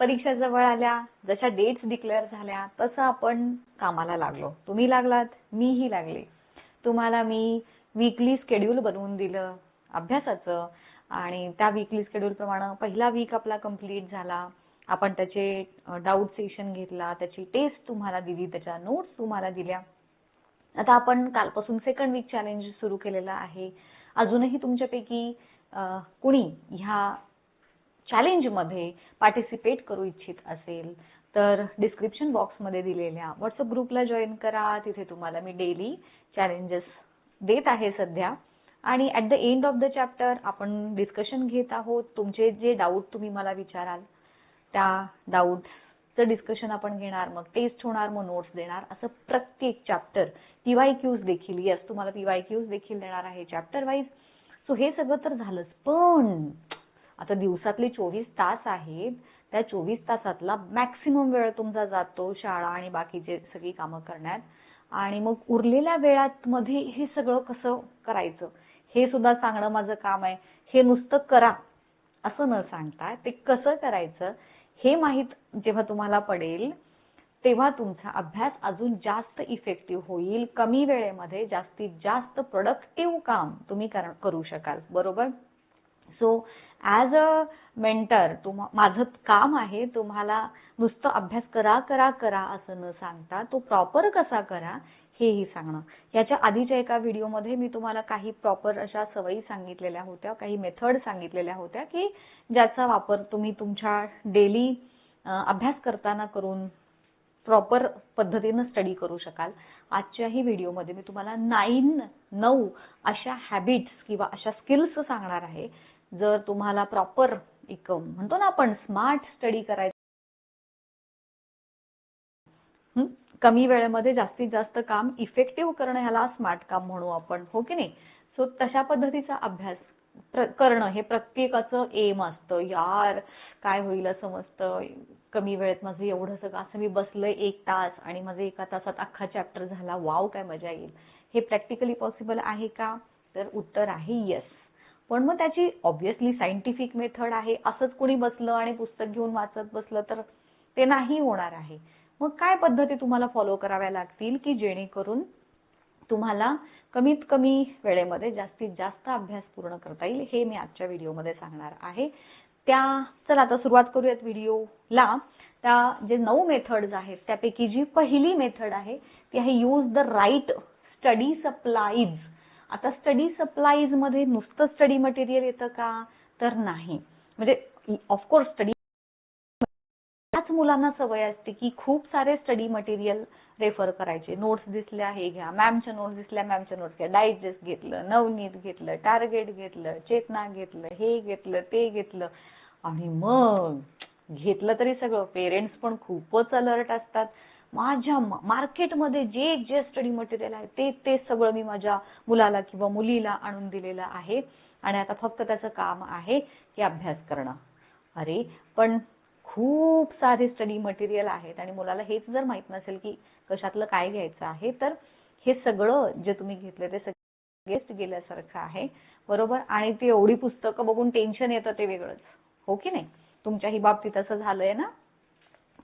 परीक्षा जवळ आल्या जशा डेट्स डिक्लेअर झाल्या तसं आपण कामाला लागलो. तुम्ही लागलात मीही लागले. तुम्हाला मी वीकली स्केड्यूल बनवून दिलं अभ्यासाचं आणि त्या वीकली स्केड्यूल प्रमाणे पहिला वीक आपला कंप्लीट झाला. आपण त्याचे डाऊट सेशन घेतला त्याची टेस्ट तुम्हाला दिली त्याच्या नोट्स तुम्हाला दिल्या. आता आपण कालपासून सेकंड वीक चॅलेंज सुरू केलेलं आहे. अजूनही तुमच्यापैकी कुणी ह्या चॅलेंजमध्ये पार्टिसिपेट करू इच्छित असेल तर डिस्क्रिप्शन बॉक्समध्ये दिलेल्या व्हॉट्सअप ग्रुपला जॉईन करा. तिथे तुम्हाला मी डेली चॅलेंजेस देत आहे सध्या. आणि at the end of the chapter आपण डिस्कशन घेत आहोत. तुमचे जे डाऊट तुम्ही मला विचाराल त्या डाऊटचं डिस्कशन आपण घेणार मग टेस्ट होणार मग नोट्स देणार. असं प्रत्येक चॅप्टर पीवाय क्यूज देखील येस तुम्हाला पीवाय क्यूज देखील देणार आहे चॅप्टर वाईज सो हे सगळं तर झालंच. पण आता दिवसातले चोवीस तास आहेत. त्या चोवीस तासातला मॅक्सिमम वेळ तुमचा जातो शाळा आणि बाकीचे सगळी कामं करण्यात. आणि मग उरलेल्या वेळात मध्ये हे सगळं कसं करायचं? हे सुद्धा सांगणं माझं काम आहे. हे नुसतं करा असं न सांगता ते कसं करायचं हे माहीत जेव्हा तुम्हाला पडेल तेव्हा तुमचा अभ्यास अजून जास्त इफेक्टिव्ह होईल. कमी वेळेमध्ये जास्तीत जास्त प्रोडक्टिव्ह काम तुम्ही करू शकाल. बरोबर? सो ॲज अ मेंटर तुम माझं काम आहे तुम्हाला नुसतं अभ्यास करा करा करा असं न सांगता तो प्रॉपर कसा करा हेही सांगणं. याच्या आधीच्या एका व्हिडिओमध्ये मी तुम्हाला काही प्रॉपर अशा सवयी सांगितलेल्या होत्या काही मेथड सांगितलेल्या होत्या की ज्याचा वापर तुम्ही तुमच्या डेली अभ्यास करताना करून प्रॉपर पद्धतीनं स्टडी करू शकाल. आजच्याही व्हिडिओमध्ये मी तुम्हाला नाईन नऊ अशा हॅबिट्स किंवा अशा स्किल्स सांगणार आहे जर तुम्हाला प्रॉपर एक म्हणतो ना आपण स्मार्ट स्टडी करायचं कमी वेळेमध्ये जास्तीत जास्त काम इफेक्टिव्ह करणं ह्याला स्मार्ट काम म्हणू आपण हो की नाही? सो तशा पद्धतीचा अभ्यास करणं हे प्रत्येकाचं एम असतं. यार काय होईल असं मस्त कमी वेळेत माझं एवढं सगळं असं मी बसलोय एक तास आणि माझं एका तासात अख्खा चॅप्टर झाला. वाव काय मजा येईल. हे प्रॅक्टिकली पॉसिबल आहे का? तर उत्तर आहे येस पण मग त्याची ऑब्व्हियसली सायंटिफिक मेथड आहे असंच कोणी बसलं आणि पुस्तक घेऊन वाचत बसलं तर ते नाही होणार आहे. मग काय पद्धती तुम्हाला फॉलो कराव्या लागतील की जेणेकरून तुम्हाला कमीत कमी वेळेमध्ये जास्तीत जास्त अभ्यास पूर्ण करता येईल हे मी आजच्या व्हिडिओमध्ये सांगणार आहे. त्या चला आता सुरुवात करूयात व्हिडिओला. त्या जे नऊ मेथड्स आहेत त्यापैकी जी पहिली मेथड आहे ती आहे use the right study supplies आता स्टडी सप्लाईजमध्ये नुसतं स्टडी मटेरियल येतं का? तर नाही. म्हणजे ऑफकोर्स स्टडी त्याच मुलांना सवय असते की खूप सारे स्टडी मटेरियल रेफर करायचे. नोट्स दिसल्या हे घ्या. मॅमच्या नोट्स दिसल्या मॅमच्या नोट्स घ्या. डायजेस्ट घेतलं नवनीत घेतलं टार्गेट घेतलं चेतना घेतलं हे घेतलं ते घेतलं. आणि मग घेतलं तरी सगळं. पेरेंट्स पण खूपच अलर्ट असतात. माझ्या मार्केटमध्ये जे जे स्टडी मटेरियल आहे ते ते सगळं मी माझ्या मुलाला किंवा मुलीला आणून दिलेलं आहे. आणि आता फक्त त्याचं काम आहे की अभ्यास करणं. अरे पण खूप सारे स्टडी मटेरियल आहेत आणि मुलाला हेच जर माहीत नसेल की कशातलं काय घ्यायचं आहे तर हे सगळं जे तुम्ही घेतलं ते गेस्ट गेल्यासारखं आहे. बरोबर? आणि ती एवढी पुस्तकं बघून टेन्शन येतं ते वेगळंच. हो की नाही? तुमच्याही बाबतीत असं झालंय ना?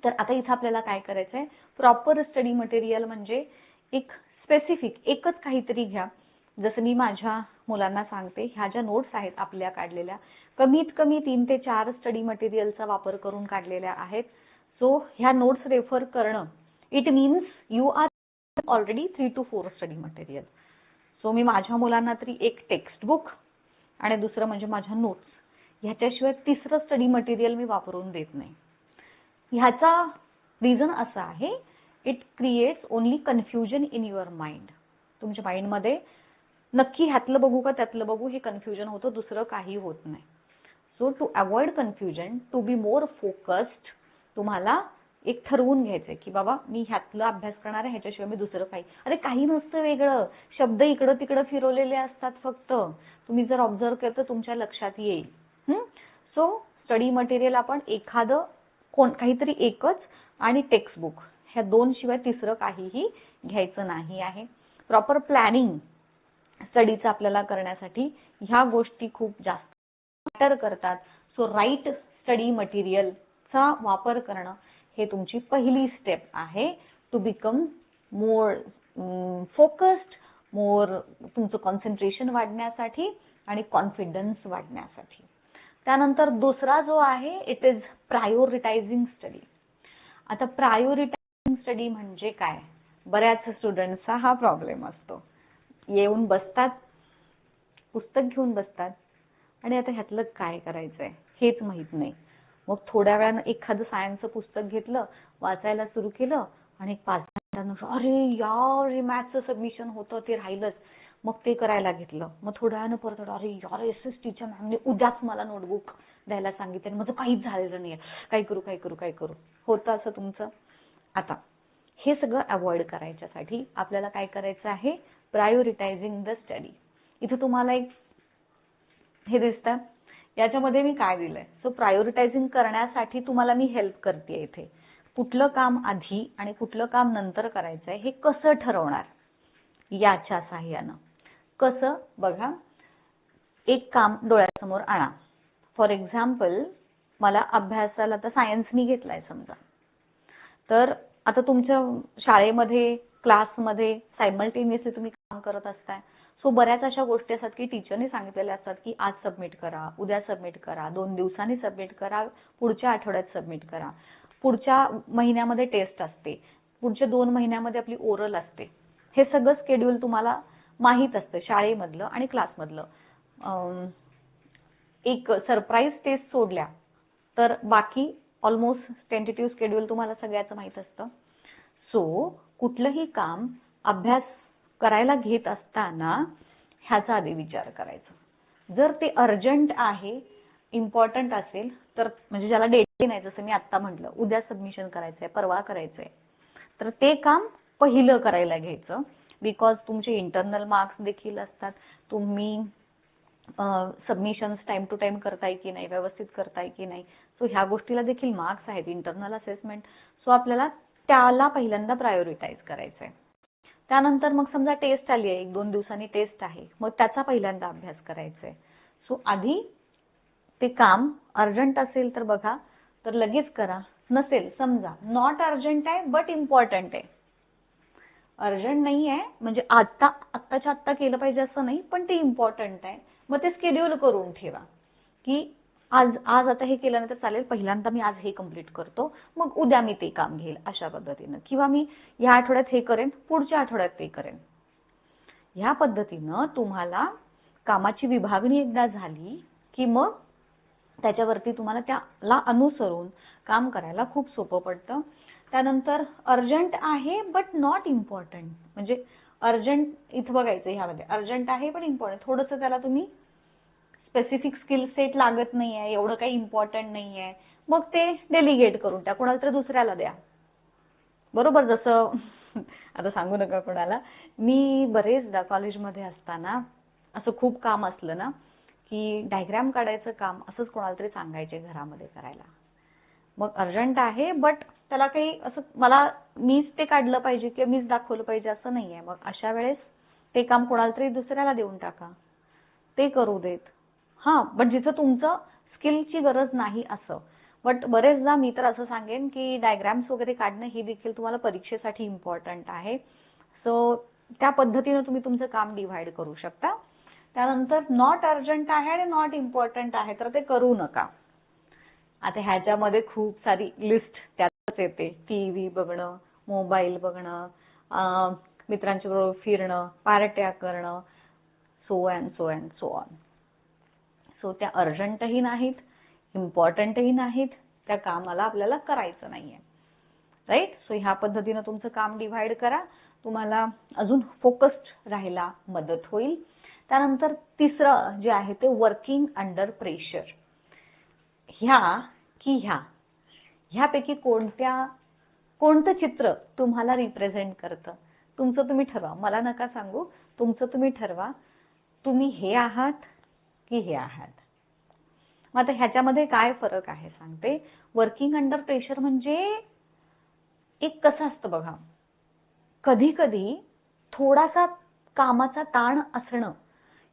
तर आता इथं आपल्याला काय करायचंय? प्रॉपर स्टडी मटेरियल म्हणजे एक स्पेसिफिक एकच काहीतरी घ्या. जसं मी माझ्या मुलांना सांगते ह्या ज्या नोट्स आहेत आपल्या काढलेल्या कमीत कमी तीन ते चार स्टडी मटेरियलचा वापर करून काढलेल्या आहेत. सो ह्या नोट्स रेफर करणं it means you are already three two four study material so मी माझ्या मुलांना तरी एक टेक्स्ट बुक आणि दुसरं म्हणजे माझ्या नोट्स ह्याच्याशिवाय तिसरं स्टडी मटेरियल मी वापरून देत नाही. ह्याचा रिझन असा आहे it creates only confusion in your mind तुमच्या माइंडमध्ये नक्की ह्यातलं बघू का त्यातलं बघू हे कन्फ्युजन होतं दुसरं काही होत नाही. So to avoid confusion to be more focused तुम्हाला एक ठरवून घ्यायचंय की बाबा मी ह्यातलं अभ्यास करणार आहे ह्याच्याशिवाय मी दुसरं काही. अरे काही नसतं वेगळं. शब्द इकडं तिकडं फिरवलेले असतात फक्त. तुम्ही जर ऑब्झर्व केलं तर तुमच्या लक्षात येईल. सो स्टडी मटेरियल आपण एखादं कोण काहीतरी एकच आणि टेक्स्ट बुक ह्या दोन शिवाय तिसरं काहीही घ्यायचं नाही आहे. प्रॉपर प्लॅनिंग स्टडीचं आपल्याला करण्यासाठी ह्या गोष्टी खूप जास्त मॅटर करतात. सो राईट स्टडी मटेरियल चा वापर करणं हे तुमची पहिली स्टेप आहे. To become more focused more तुमचं कॉन्सन्ट्रेशन वाढण्यासाठी आणि कॉन्फिडन्स वाढण्यासाठी. त्यानंतर दुसरा जो आहे इट इज प्रायोरिटायझिंग स्टडी आता प्रायोरिटायझिंग स्टडी म्हणजे काय? बऱ्याच स्टुडंटचा हा प्रॉब्लेम असतो. येऊन बसतात पुस्तक घेऊन बसतात. आणि आता ह्यातलं काय करायचंय? हेच माहीत नाही. मग थोड्या वेळानं एखादं सायन्सचं पुस्तक घेतलं वाचायला सुरू केलं आणि पाच दहा अरे यार हे मॅथ्सचं सबमिशन होतं ते राहिलंच. मग ते करायला घेतलं. मग थोड्या वेळानं परत अरे यार एस एस टीच्या मॅमने उद्याच मला नोटबुक द्यायला सांगितलं आणि माझं काहीच झालेलं नाही काय करू काय करू काय करू? होतं असं तुमचं? आता हे सगळं अवॉइड करायच्यासाठी आपल्याला काय करायचं आहे? प्रायोरिटायझिंग द स्टडी इथे तुम्हाला एक हे दिसतं. याच्यामध्ये मी काय दिलंय? सो प्रायोरिटायझिंग करण्यासाठी तुम्हाला मी हेल्प करते इथे. कुठलं काम आधी आणि कुठलं काम नंतर करायचंय हे कसं ठरवणार? याच्या साह्यानं. कसं बघा? एक काम डोळ्यासमोर आणा. फॉर एक्झाम्पल मला अभ्यासाला तर सायन्स मी घेतलाय समजा. तर आता तुमच्या शाळेमध्ये क्लासमध्ये सायमल्टेनियसली तुम्ही काम करत असताय. सो बऱ्याच अशा गोष्टी असतात की टीचरने सांगितलेल्या असतात की आज सबमिट करा उद्या सबमिट करा दोन दिवसांनी सबमिट करा पुढच्या आठवड्यात सबमिट करा. पुढच्या महिन्यामध्ये टेस्ट असते. पुढच्या दोन महिन्यामध्ये आपली ओरल असते. हे सगळं स्केड्यूल तुम्हाला माहीत असतं शाळेमधलं आणि क्लासमधलं. एक सरप्राईज टेस्ट सोडल्या तर बाकी ऑलमोस्ट टेंटेटिव्ह स्केड्यूल तुम्हाला सगळ्याचं माहीत असतं. सो कुठलंही काम अभ्यास करायला घेत असताना ह्याचा आधी विचार करायचा. जर ते अर्जंट आहे इम्पॉर्टंट असेल तर म्हणजे ज्याला डेडलाईन आहे जसं मी आत्ता म्हटलं उद्या सबमिशन करायचंय परवा करायचंय तर ते काम पहिलं करायला घ्यायचं. बिकॉज तुमचे इंटरनल मार्क्स देखील असतात. तुम्ही सबमिशन्स टाइम टू टाइम करताय की नाही व्यवस्थित करताय की नाही. सो ह्या गोष्टीला देखील मार्क्स आहेत इंटरनल असेसमेंट सो आपल्याला त्याला पहिल्यांदा प्रायोरिटाईज करायचंय. त्यानंतर मग समजा टेस्ट आली आहे एक दोन दिवसांनी टेस्ट आहे मग त्याचा पहिल्यांदा अभ्यास करायचा आहे सो आधी ते काम अर्जंट असेल तर बघा तर लगेच करा. नसेल समजा नॉट अर्जंट आहे बट इम्पॉर्टंट आहे. अर्जंट नाही आहे. म्हणजे आता आत्ताच्या आत्ता केलं पाहिजे असं नाही पण ते इम्पॉर्टंट आहे. मग ते स्केड्यूल करून ठेवा. की आज आज आता हे केलं नाही तर चालेल पहिल्यांदा मी आज हे कंप्लीट करतो मग उद्या मी ते काम घेईल अशा पद्धतीनं. किंवा मी या आठवड्यात हे करेन पुढच्या आठवड्यात ते करेन. ह्या पद्धतीनं तुम्हाला कामाची विभागणी एकदा झाली की मग त्याच्यावरती तुम्हाला त्याला अनुसरून काम करायला खूप सोपं पडतं. त्यानंतर अर्जंट आहे बट नॉट इम्पॉर्टंट म्हणजे अर्जंट इथं बघायचं ह्यामध्ये. अर्जंट आहे पण इम्पॉर्टंट थोडंसं त्याला तुम्ही स्पेसिफिक स्किल सेट लागत नाहीये एवढं काही इम्पॉर्टंट नाहीये. मग ते डेलिगेट करून त्या कोणाला तरी दुसऱ्याला द्या. बरोबर? जसं आता सांगू नका कोणाला. मी बरेचदा कॉलेजमध्ये असताना असं खूप काम असलं ना की डायग्राम काढायचं काम असंच कोणाला तरी सांगायचे घरामध्ये करायला. मग अर्जंट आहे बट त्याला काही असं मला मीच ते काढलं पाहिजे किंवा मीच दाखवलं पाहिजे असं नाहीये. मग अशा वेळेस ते काम कोणाला तरी दुसऱ्याला देऊन टाका. ते करू देत. हा बट जिथं तुमचं स्किलची गरज नाही असं. बट बरेचदा मी तर असं सांगेन की डायग्राम्स वगैरे काढणं ही देखील तुम्हाला परीक्षेसाठी इम्पॉर्टंट आहे. सो त्या पद्धतीनं तुम्ही तुमचं काम डिव्हाइड करू शकता. त्यानंतर नॉट अर्जंट आहे आणि नॉट इम्पॉर्टंट आहे तर ते करू नका. आता ह्याच्यामध्ये खूप सारी लिस्ट त्यातच येते. टीव्ही बघणं मोबाईल बघणं मित्रांच्या बरोबर फिरणं पार्ट्या करणं so and so and so on so त्या अर्जंटही नाहीत इम्पॉर्टंटही नाहीत त्या कामाला आपल्याला करायचं नाहीये. राईट सो ह्या पद्धतीनं तुमचं काम डिव्हाइड करा. तुम्हाला अजून फोकस्ड राहायला मदत होईल. त्यानंतर तिसरं जे आहे ते वर्किंग अंडर प्रेशर ह्या की ह्या. ह्यापैकी कोणत्या कोणतं चित्र तुम्हाला रिप्रेझेंट करतं? तुमचं तुम्ही ठरवा. मला नका सांगू. तुमचं तुम्ही ठरवा. तुम्ही हे आहात की हे आहात. मग आता ह्याच्यामध्ये काय फरक आहे सांगते. वर्किंग अंडर प्रेशर म्हणजे एक कसं असतं बघा. कधी कधी थोडासा कामाचा ताण असणं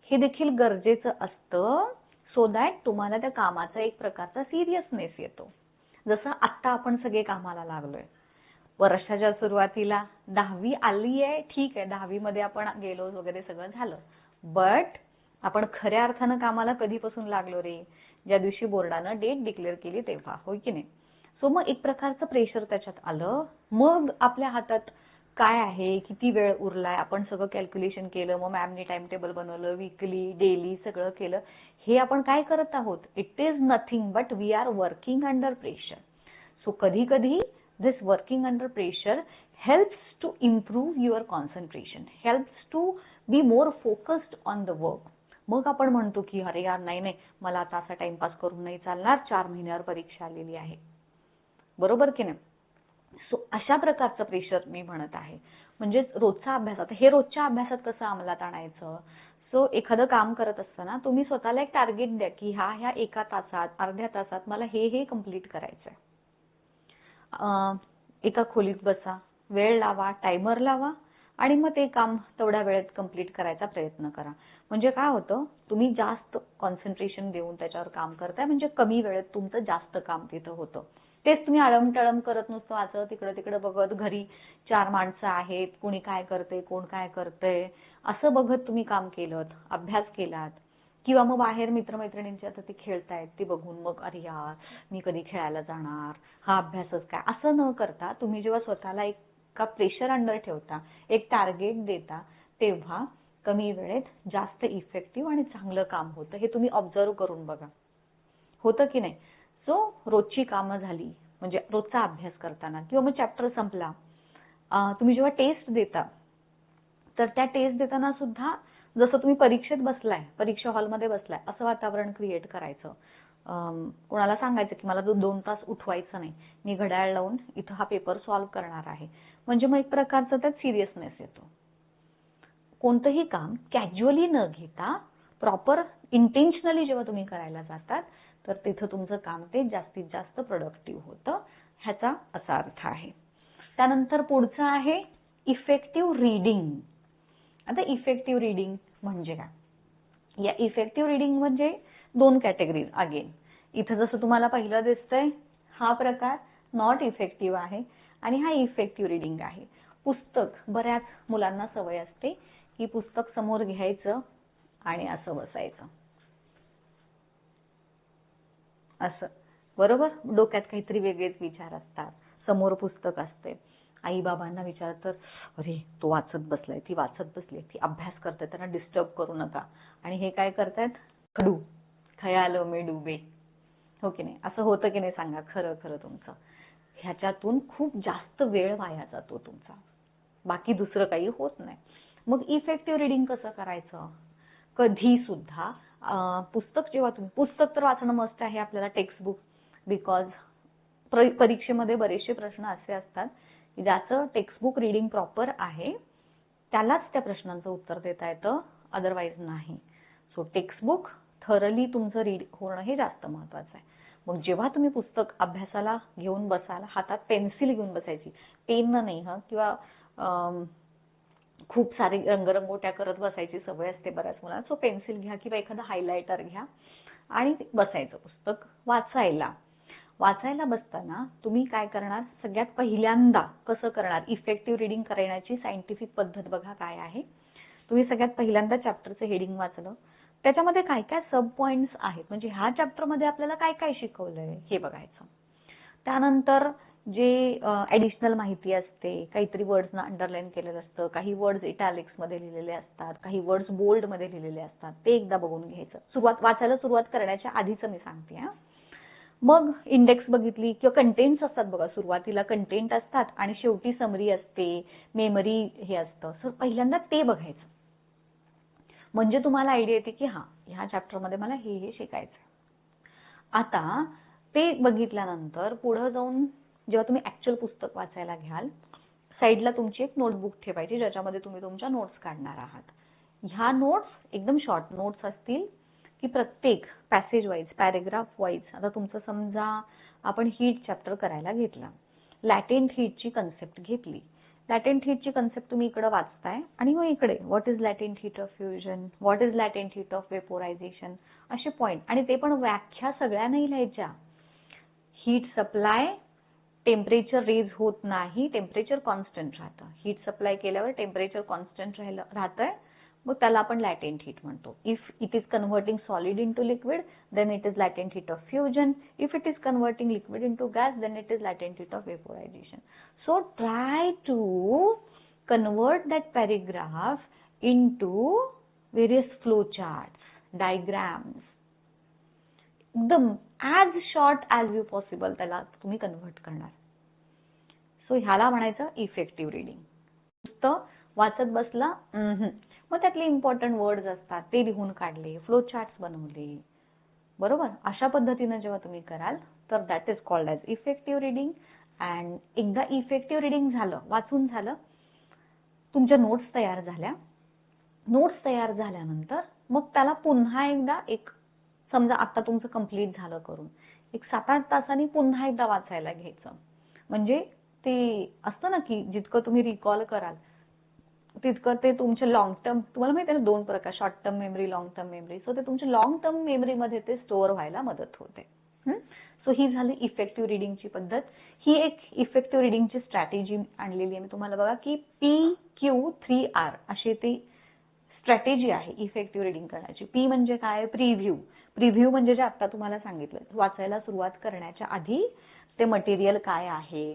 हे देखील गरजेचं असतं. सो दॅट तुम्हाला त्या कामाचा एक प्रकारचा सिरियसनेस येतो. जसं आत्ता आपण सगळे कामाला लागलोय. वर्षाच्या सुरुवातीला दहावी आली आहे ठीक आहे दहावीमध्ये आपण गेलो वगैरे सगळं झालं. बट आपण खऱ्या अर्थानं कामाला कधीपासून लागलो रे? ज्या दिवशी बोर्डानं डेट डिक्लेअर केली तेव्हा होय की नाही? सो मग एक प्रकारचं प्रेशर त्याच्यात आलं. मग आपल्या हातात काय आहे? किती वेळ उरलाय? आपण सगळं कॅल्क्युलेशन केलं मग मॅमनी टाइम टेबल बनवलं वीकली डेली सगळं केलं. हे आपण काय करत आहोत? It is nothing but we are working under pressure so कधी कधी this working under pressure helps to improve your concentration helps to be more focused on the work मग आपण म्हणतो की अरे यार नाही नाही मला आता असा टाइमपास करून नाही चालणार. चार महिन्यावर परीक्षा आलेली आहे. बरोबर की नाही? सो अशा प्रकारचं प्रेशर मी म्हणत आहे. म्हणजे रोजचा अभ्यास आता हे रोजच्या अभ्यासात कसं अंमलात आणायचं? सो एखादं काम करत असताना तुम्ही स्वतःला एक टार्गेट द्या की ह्या ह्या एका तासात अर्ध्या तासात मला हे हे कंप्लीट करायचंय. एका खोलीत बसा वेळ लावा टायमर लावा आणि मग ते काम तेवढ्या वेळेत कंप्लीट करायचा प्रयत्न करा. म्हणजे काय होतं? तुम्ही जास्त कॉन्सन्ट्रेशन देऊन त्याच्यावर काम करताय म्हणजे कमी वेळेत तुमचं जास्त काम तिथं होतं. तेच तुम्ही अळमटळम करत नुसतं. वाचत तिकडं तिकडं बघत घरी चार माणसं आहेत. कोणी काय करते कोण काय करतंय असं बघत तुम्ही काम केलं अभ्यास केलात. किंवा मग बाहेर मित्रमैत्रिणींची आता ते खेळतायत ते बघून मग अरे यार मी कधी खेळायला जाणार? हा अभ्यासच काय? असं न करता तुम्ही जेव्हा स्वतःला एक का प्रेशर अंडर ठेवता एक टार्गेट देता तेव्हा कमी वेळेत जास्त इफेक्टिव्ह आणि चांगलं काम होतं. हे तुम्ही ऑब्झर्व करून बघा. होतं की नाही? सो रोजची कामं झाली म्हणजे रोजचा अभ्यास करताना किंवा मग चॅप्टर संपला तुम्ही जेव्हा टेस्ट देता तर त्या टेस्ट देताना सुद्धा जसं तुम्ही परीक्षेत बसलाय परीक्षा हॉलमध्ये बसलाय असं वातावरण क्रिएट करायचं. अं, कोणाला सांगायचं की मला जो दोन तास उठवायचं नाही मी घड्याळ लावून इथं हा पेपर सॉल्व्ह करणार आहे. म्हणजे मग एक प्रकारचा त्यात सिरियसनेस येतो. कोणतंही काम कॅज्युअली न घेता प्रॉपर इंटेन्शनली जेव्हा तुम्ही करायला जातात तर तिथं तुमचं काम ते जास्तीत जास्त प्रोडक्टिव्ह होतं. ह्याचा असा अर्थ आहे. त्यानंतर पुढचं आहे इफेक्टिव्ह रीडिंग आता इफेक्टिव्ह रीडिंग म्हणजे काय? या इफेक्टिव्ह रीडिंग म्हणजे दोन कॅटेगरी अगेन इथं जसं तुम्हाला पहिलं दिसतंय हा प्रकार नॉट इफेक्टिव्ह आहे आणि हा इफेक्टिव्ह रीडिंग आहे. पुस्तक बऱ्याच मुलांना सवय असते की पुस्तक समोर घ्यायचं आणि असं बसायचं. असं. बरोबर? डोक्यात काहीतरी वेगळेच विचार असतात. समोर पुस्तक असते. आई बाबांना विचार तर अरे तो वाचत बसलाय ती वाचत बसली ती अभ्यास करते त्यांना डिस्टर्ब करू नका. आणि हे काय करतायत? खडू. खयालो मे डुबे. हो की नाही? असं होतं की नाही सांगा? खरं खरं तुमचं. ह्याच्यातून खूप जास्त वेळ वाया जातो तुमचा. बाकी दुसरं काही होत नाही. मग इफेक्टिव्ह रिडिंग कसं करायचं? कधी सुद्धा पुस्तक जेव्हा तुम्ही पुस्तक तर वाचणं मस्त आहे आपल्याला टेक्स्ट बुक बिकॉज परीक्षेमध्ये बरेचसे प्रश्न असे असतात की ज्याचं टेक्स्टबुक रिडिंग प्रॉपर आहे त्यालाच त्या प्रश्नांचं उत्तर देता येतं अदरवाईज नाही. सो टेक्स्टबुक थरली तुमचं रीड होणं हे जास्त महत्वाचं आहे. मग जेव्हा तुम्ही पुस्तक अभ्यासाला घेऊन बसाल हातात पेन्सिल घेऊन बसायची पेन नाही हं किंवा खूप सारे रंगरंगोट्या करत बसायची सवय असते बऱ्याच मुलांना. सो पेन्सिल घ्या किंवा एखादं हायलायटर घ्या आणि बसायचं पुस्तक वाचायला. वाचायला बसताना तुम्ही काय करणार? सगळ्यात पहिल्यांदा कसं करणार? इफेक्टिव्ह रिडिंग करण्याची सायंटिफिक पद्धत बघा काय आहे. तुम्ही सगळ्यात पहिल्यांदा चॅप्टरचं हेडिंग वाचलं. त्याच्यामध्ये काय काय सब पॉइंट्स आहेत? म्हणजे ह्या चॅप्टरमध्ये आपल्याला काय काय शिकवलंय हे बघायचं. त्यानंतर जे ऍडिशनल माहिती असते काहीतरी वर्ड्सना अंडरलाईन केलेलं असतं काही वर्ड्स इटॅलिक्समध्ये लिहिलेले असतात काही वर्ड्स बोल्डमध्ये लिहिलेले असतात ते एकदा बघून घ्यायचं. सुरुवात वाचायला सुरुवात करण्याच्या आधीच मी सांगते हा. मग इंडेक्स बघितली किंवा कंटेंट्स असतात बघा सुरुवातीला कंटेंट असतात आणि शेवटी समरी असते मेमरी हे असतं. सर पहिल्यांदा ते बघायचं. म्हणजे तुम्हाला आयडिया येते की हा ह्या चॅप्टरमध्ये मला हे हे शिकायचं आता ते बघितल्यानंतर पुढे जाऊन जेव्हा तुम्ही ऍक्च्युअल पुस्तक वाचायला घ्याल साईडला तुमची एक नोटबुक ठेवायची ज्याच्यामध्ये तुम्ही तुमच्या नोट्स काढणार आहात. ह्या नोट्स एकदम शॉर्ट नोट्स असतील की प्रत्येक पॅसेज वाईज पॅरेग्राफ वाईज आता तुमचं समजा आपण हीट चॅप्टर करायला घेतला. लॅटेंट हीटची कन्सेप्ट घेतली. लॅटेंट हीटची कन्सेप्ट तुम्ही इकडे वाचताय आणि मग इकडे what is latent heat of fusion what is latent heat of vaporisation असे पॉईंट आणि ते पण व्याख्या सगळ्या नाही लिहायच्या. हीट सप्लाय टेम्परेचर रेज होत नाही टेम्परेचर कॉन्स्टंट राहतं. हीट सप्लाय केल्यावर टेम्परेचर कॉन्स्टंट राहिलं राहतंय. मग त्याला आपण लॅटेंट हीट म्हणतो. If it is converting solid into liquid then it is latent heat of fusion if it is converting liquid into gas then it is latent heat of vaporisation so try to convert that paragraph into various flow charts, diagrams. एकदम as short as you possible त्याला तुम्ही convert करणार. So ह्याला म्हणायचं effective reading नुसतं वाचत बसला मग त्यातले इम्पॉर्टंट वर्ड्स असतात ते लिहून काढले फ्लो चार्ट्स बनवले. बरोबर? अशा पद्धतीनं जेव्हा तुम्ही कराल तर that is called as effective reading and एकदा इफेक्टिव्ह रिडिंग झालं वाचून झालं तुमच्या नोट्स तयार झाल्या. नोट्स तयार झाल्यानंतर मग त्याला पुन्हा एकदा एक समजा आता तुमचं कंप्लीट झालं करून. एक सात आठ तासांनी पुन्हा एकदा वाचायला घ्यायचं. म्हणजे ते असतं ना की जितकं तुम्ही रिकॉल कराल तितकं ते तुमच्या लॉंग टर्म तुम्हाला माहिती आहे ना दोन प्रकार short term memory long term memory so ते तुमच्या लॉंग टर्म मेमरीमध्ये ते स्टोअर व्हायला मदत होते. सो ही झाली इफेक्टिव्ह रिडिंगची पद्धत. ही एक इफेक्टिव्ह रिडिंगची स्ट्रॅटेजी आणलेली आहे. मी तुम्हाला बघा की पी क्यू थ्री आर अशी ती स्ट्रॅटेजी आहे इफेक्टिव्ह रिडिंग करण्याची. पी म्हणजे काय? प्रिव्ह्यू प्रिव्ह्यू म्हणजे जे आता तुम्हाला सांगितलं वाचायला सुरुवात करण्याच्या आधी ते मटेरियल काय आहे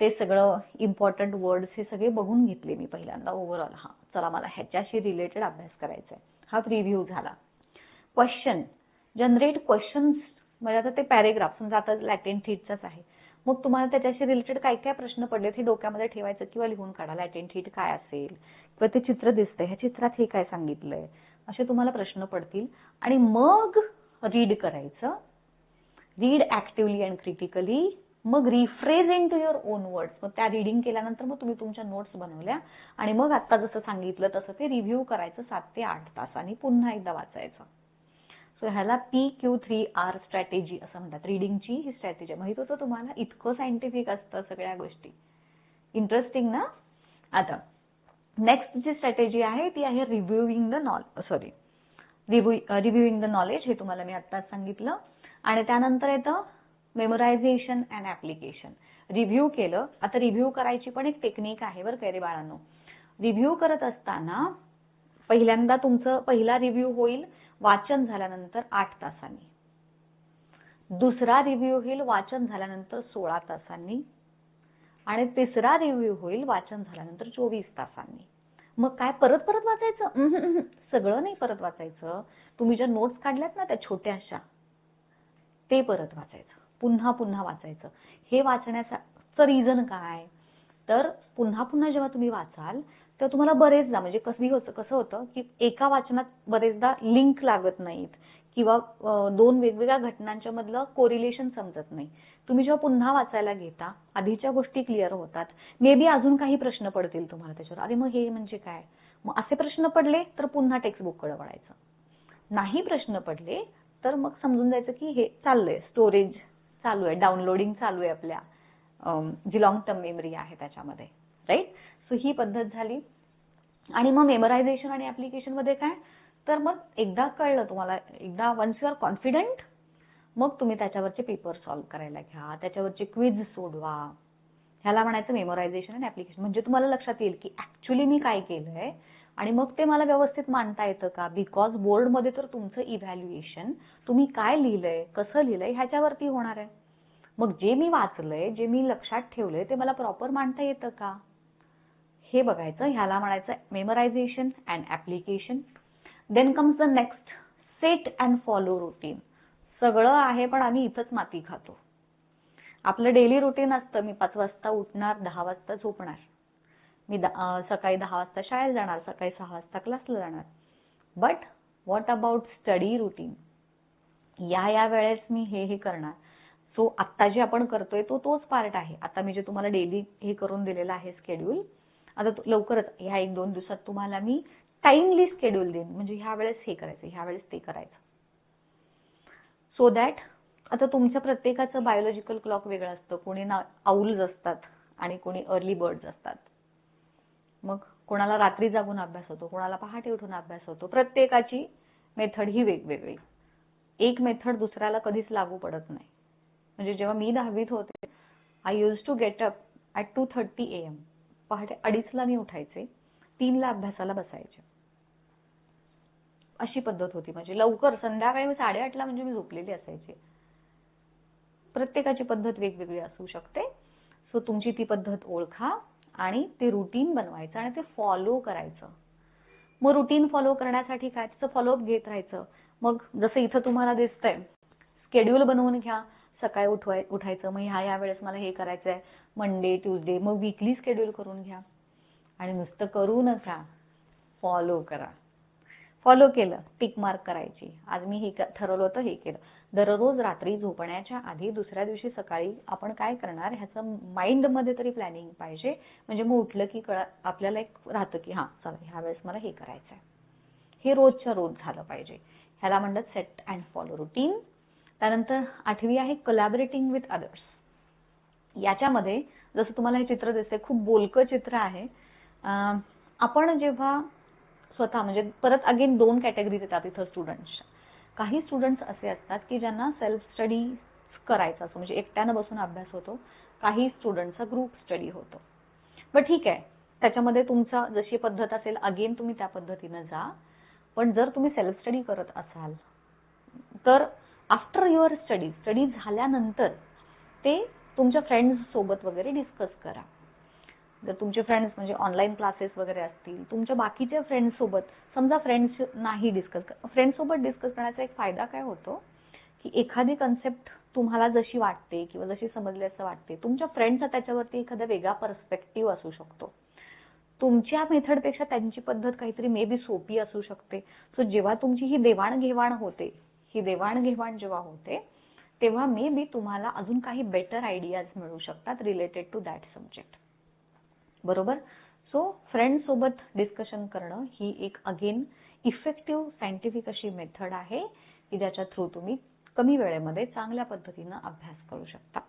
ते सगळं इम्पॉर्टंट वर्ड्स हे सगळे बघून घेतले मी पहिल्यांदा ओव्हरऑल हा चला मला ह्याच्याशी रिलेटेड अभ्यास करायचा आहे हा प्रिव्ह्यू झाला. क्वेश्चन जनरेट क्वेश्चन्स म्हणजे आता ते पॅरेग्राफ समजा आता लॅटिन थीटचाच आहे. मग तुम्हाला त्याच्याशी रिलेटेड काय काय प्रश्न पडले हे डोक्यामध्ये ठेवायचं किंवा लिहून काढा. लॅटिन थीट काय असेल? किंवा ते चित्र दिसतंय. ह्या चित्रात हे काय सांगितलंय? असे तुम्हाला प्रश्न पडतील. आणि मग रीड करायचं. रीड ऍक्टिव्हली अँड क्रिटिकली मग rephrase into your own words मग त्या रिडिंग केल्यानंतर मग तुम्ही तुमच्या नोट्स बनवल्या. आणि मग आता जसं सांगितलं तसं ते रिव्ह्यू करायचं सात ते आठ तासांनी. पुन्हा एकदा वाचायचं. सो ह्याला P Q three R strategy असं म्हणतात. रिडिंगची ही स्ट्रॅटेजी माहीत होतं तुम्हाला इतकं सायंटिफिक असतं सगळ्या गोष्टी. इंटरेस्टिंग ना? आता नेक्स्ट जी स्ट्रॅटेजी आहे ती आहे reviewing the know sorry reviewing the knowledge हे तुम्हाला मी आत्ताच सांगितलं. आणि त्यानंतर येतं मेमोरायझेशन अँड ऍप्लिकेशन रिव्ह्यू केलं आता रिव्ह्यू करायची पण एक टेक्निक आहे बरं काय रे बाळांनो. रिव्ह्यू करत असताना पहिल्यांदा तुमचं पहिला रिव्ह्यू होईल वाचन झाल्यानंतर आठ तासांनी. दुसरा रिव्ह्यू होईल वाचन झाल्यानंतर सोळा तासांनी. आणि तिसरा रिव्ह्यू होईल वाचन झाल्यानंतर चोवीस तासांनी. मग काय परत परत वाचायचं? सगळं नाही परत वाचायचं. तुम्ही ज्या नोट्स काढल्यात ना त्या छोट्याशा ते परत वाचायचं. पुन्हा पुन्हा वाचायचं. हे वाचण्याचं रिझन काय? तर पुन्हा पुन्हा जेव्हा तुम्ही वाचाल तर तुम्हाला बरेचदा म्हणजे कसं होतं कसं होतं की एका वाचनात बरेचदा लिंक लागत नाहीत. किंवा दोन वेगवेगळ्या घटनांच्या मधलं कोरिलेशन समजत नाही. तुम्ही जेव्हा पुन्हा वाचायला घेता आधीच्या गोष्टी क्लिअर होतात. मे बी अजून काही प्रश्न पडतील तुम्हाला त्याच्यावर. अरे मग हे म्हणजे काय? मग असे प्रश्न पडले तर पुन्हा टेक्स्टबुककडे वळायचं. नाही प्रश्न पडले तर मग समजून जायचं की हे चाललंय. स्टोरेज चालू आहे. डाउनलोडिंग चालू आहे आपल्या जी लॉंग टर्म मेमरी आहे त्याच्यामध्ये. राईट सो ही पद्धत झाली. आणि मग मेमरायझेशन आणि ऍप्लिकेशनमध्ये काय? तर मग एकदा कळलं तुम्हाला एकदा वन्स यू आर कॉन्फिडंट मग तुम्ही त्याच्यावरचे पेपर सॉल्व्ह करायला घ्या त्याच्यावरचे क्विज सोडवा. ह्याला म्हणायचं मेमोरायझेशन आणि ऍप्लिकेशन म्हणजे तुम्हाला लक्षात येईल की ऍक्च्युली मी काय केलंय आणि मग ते मला व्यवस्थित मांडता येतं का? बिकॉज बोर्डमध्ये तर तुमचं इव्हॅल्युएशन तुम्ही काय लिहिलंय कसं लिहिलंय ह्याच्यावरती होणार आहे. मग जे मी वाचलंय जे मी लक्षात ठेवलंय ते मला प्रॉपर मांडता येतं का? हे बघायचं. ह्याला म्हणायचं memorisation and application then comes the next set and follow routine सगळं आहे पण आम्ही इथंच माती खातो. आपलं डेली रुटीन असतं मी पाच वाजता उठणार दहा वाजता झोपणार. मी सकाळी दहा वाजता शाळेत जाणार सकाळी सहा वाजता क्लासला जाणार. But what about study routine या या वेळेस मी हे हे करणार. सो आत्ता जे आपण करतोय तो तोच पार्ट आहे. आता मी जे तुम्हाला डेली हे करून दिलेलं आहे स्केड्यूल आता लवकरच ह्या एक दोन दिवसात तुम्हाला मी टाइमली स्केड्यूल देईन. म्हणजे ह्या वेळेस हे करायचं ह्या वेळेस ते करायचं. सो दॅट आता तुमच्या प्रत्येकाचं बायोलॉजिकल क्लॉक वेगळं असतं. कोणी ना आऊल्स असतात आणि कोणी अर्ली बर्ड्स असतात. मग कोणाला रात्री जागून अभ्यास होतो कोणाला पहाटे उठून अभ्यास होतो. प्रत्येकाची मेथड ही वेगवेगळी. एक मेथड दुसऱ्याला कधीच लागू पडत नाही. म्हणजे जेव्हा मी दहावीत होते I use to get up at two thirty A M पहाटे अडीचला मी उठायचे तीनला अभ्यासाला बसायचे. अशी पद्धत होती. म्हणजे लवकर संध्याकाळी साडेआठला म्हणजे मी झोपलेली असायची. प्रत्येकाची पद्धत वेगवेगळी असू शकते. सो तुमची ती पद्धत ओळखा आणि ते रुटीन बनवायचं आणि ते फॉलो करायचं. मग रुटीन फॉलो करण्यासाठी काय? त्याचं फॉलोअप घेत राहायचं. मग जसं इथं तुम्हाला दिसतंय स्केड्यूल बनवून घ्या. सकाळी उठवाय उठायचं. मग ह्या या वेळेस मला हे करायचं आहे मंडे ट्यूजडे मग वीकली स्केड्यूल करून घ्या. आणि नुसतं करू नका फॉलो करा. फॉलो केलं टिक मार्क करायची. आज मी हे ठरवलं होतं हे केलं. दररोज रात्री झोपण्याच्या आधी दुसऱ्या दिवशी सकाळी आपण काय करणार ह्याचं माइंडमध्ये तरी प्लॅनिंग पाहिजे. म्हणजे मग उठलं की कळ आपल्याला एक राहतं की हा चला ह्या वेळेस मला हे करायचं आहे हे रोजच्या रोज झालं पाहिजे. ह्याला म्हणतात सेट अँड फॉलो रुटीन त्यानंतर आठवी आहे कोलॅबरेटिंग विथ अदर्स याच्यामध्ये जसं तुम्हाला हे चित्र दिसते खूप बोलकं चित्र आहे. आपण जेव्हा स्वतः म्हणजे परत अगेन दोन कॅटेगरीज येतात इथं स्टुडंट्स काही स्टुडंट्स असे असतात की ज्यांना सेल्फ स्टडी करायचा असतो म्हणजे एकट्यानं बसून अभ्यास होतो काही स्टुडंटचा ग्रुप स्टडी होतो. बट ठीक आहे त्याच्यामध्ये तुमचा जशी पद्धत असेल अगेन तुम्ही त्या पद्धतीनं जा. पण जर तुम्ही सेल्फ स्टडी करत असाल तर आफ्टर युअर स्टडी स्टडी झाल्यानंतर ते तुमच्या फ्रेंड्स सोबत वगैरे डिस्कस करा. जर तुमचे फ्रेंड्स म्हणजे ऑनलाईन क्लासेस वगैरे असतील तुमच्या बाकीच्या फ्रेंड्स सोबत समजा फ्रेंड्स नाही डिस्कस फ्रेंड्स सोबत डिस्कस करण्याचा एक फायदा काय होतो? की एखादी कन्सेप्ट तुम्हाला जशी वाटते किंवा जशी समजली असं वाटते तुमच्या फ्रेंडचा त्याच्यावरती एखादा वेगळा पर्स्पेक्टिव्ह असू शकतो. तुमच्या मेथडपेक्षा त्यांची पद्धत काहीतरी मे बी सोपी असू शकते. सो जेव्हा तुमची ही देवाणघेवाण होते ही देवाणघेवाण जेव्हा होते तेव्हा मे बी तुम्हाला अजून काही बेटर आयडियाज मिळू शकतात रिलेटेड टू दॅट सब्जेक्ट बरोबर? सो फ्रेंड सोबत डिस्कशन करणं ही एक अगेन इफेक्टिव्ह सायंटिफिक अशी मेथड आहे की ज्याच्या थ्रू तुम्ही कमी वेळेमध्ये चांगल्या पद्धतीनं अभ्यास करू शकता.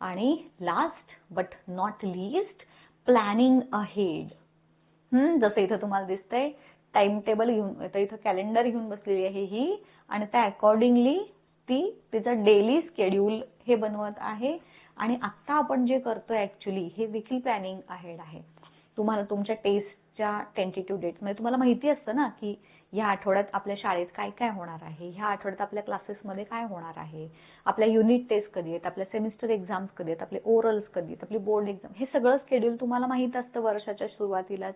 आणि last but not least planning ahead hmm जसं इथं तुम्हाला दिसतंय टाइम टेबल घेऊन इथं इथं कॅलेंडर घेऊन बसलेली आहे ही आणि त्या अकॉर्डिंगली ती तिचं डेली स्केड्यूल हे बनवत आहे. आणि आता आपण जे करतोय ऍक्च्युली हे देखील प्लॅनिंग अहेड आहे. तुम्हाला तुमच्या टेस्टच्या टेंटेटिव्ह डेट म्हणजे तुम्हाला माहिती असतं ना की ह्या आठवड्यात आपल्या शाळेत काय काय होणार आहे ह्या आठवड्यात आपल्या क्लासेसमध्ये काय होणार आहे आपल्या युनिट टेस्ट कधी आहेत आपल्या सेमिस्टर एक्झाम्स कधी आहेत आपले ओरल्स कधी आहेत आपली बोर्ड एक्झाम हे सगळं स्केड्यूल तुम्हाला माहीत असतं वर्षाच्या सुरुवातीलाच.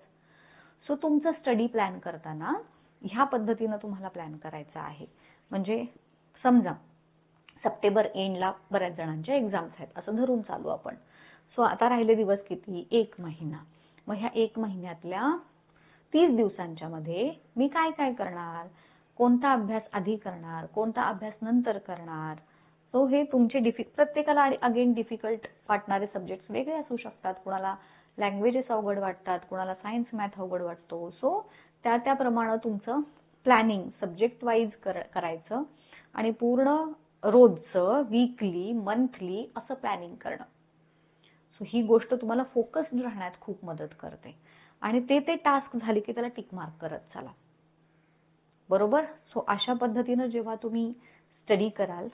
सो तुमचं स्टडी प्लॅन करताना ह्या पद्धतीनं तुम्हाला प्लॅन करायचा आहे. म्हणजे समजा सप्टेंबर एंडला बऱ्याच जणांच्या एक्झाम्स आहेत. असं धरून चालू आपण. सो आता राहिले दिवस किती? एक महिना. मग ह्या एक महिन्यातल्या तीस दिवसांच्या मध्ये मी काय काय करणार? कोणता अभ्यास आधी करणार? कोणता अभ्यास नंतर करणार? सो हे तुमचे डिफि प्रत्येकाला अगेन डिफिकल्ट वाटणारे सब्जेक्ट्स वेगळे असू शकतात. कुणाला लँग्वेजेस अवघड वाटतात कुणाला सायन्स मॅथ अवघड वाटतो. सो त्या त्याप्रमाणे तुमचं प्लॅनिंग सब्जेक्ट वाईज करायचं. आणि पूर्ण रोजचं वीकली मंथली असं प्लॅनिंग करणं. सो ही गोष्ट तुम्हाला फोकस्ड राहण्यात खूप मदत करते. आणि ते ते टास्क झाले की त्याला टिक मार्क करत चला. बरोबर? सो अशा पद्धतीनं जेव्हा तुम्ही स्टडी कराल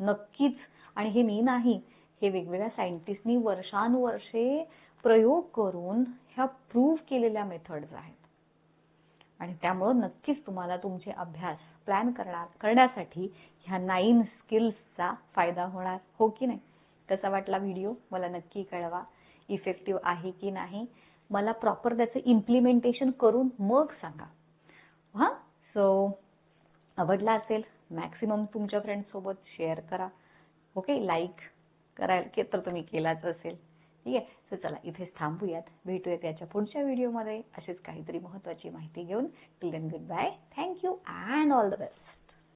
नक्कीच आणि हे मी नाही हे वेगवेगळ्या सायंटिस्टनी वर्षानुवर्षे प्रयोग करून ह्या प्रूव्ह केलेल्या मेथड्स आहेत. आणि त्यामुळं नक्कीच तुम्हाला तुमचे अभ्यास प्लॅन करणार करण्यासाठी ह्या नाईन स्किल्सचा फायदा होणार हो की नाही? कसा वाटला व्हिडिओ मला नक्की कळवा. इफेक्टिव्ह आहे की नाही? मला प्रॉपर त्याचं इम्प्लिमेंटेशन करून मग सांगा. हां? सो आवडला असेल मॅक्सिमम तुमच्या फ्रेंडसोबत शेअर करा. ओके लाईक करायला तर तुम्ही केलाच असेल. ठीक आहे? सो चला इथेच थांबूयात. भेटूयात याच्या पुढच्या व्हिडिओमध्ये अशीच काहीतरी महत्वाची माहिती घेऊन. Till then good bye thank you and all the best